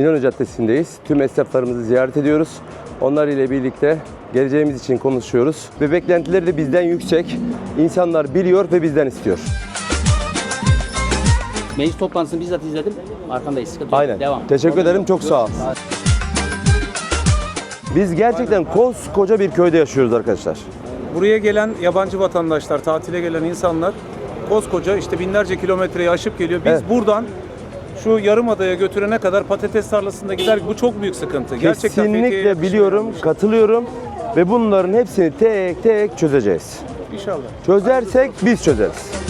İnönü Caddesi'ndeyiz. Tüm esnaflarımızı ziyaret ediyoruz. Onlar ile birlikte geleceğimiz için konuşuyoruz. Ve beklentileri de bizden yüksek. İnsanlar biliyor ve bizden istiyor. Meclis toplantısını bizzat izledim. Arkandayız. Sıkıntı yok. Aynen. Devam. Teşekkür Problem ederim. yok. Çok sağ ol. Biz gerçekten koskoca bir köyde yaşıyoruz arkadaşlar. Buraya gelen yabancı vatandaşlar, tatile gelen insanlar koskoca işte binlerce kilometreyi aşıp geliyor. Biz Evet. buradan şu yarımadaya götürene kadar patates tarlasında gider. Bu çok büyük sıkıntı. Gerçekten Kesinlikle yakışmayan biliyorum, katılıyorum ve bunların hepsini tek tek çözeceğiz. İnşallah. Çözersek biz çözeriz.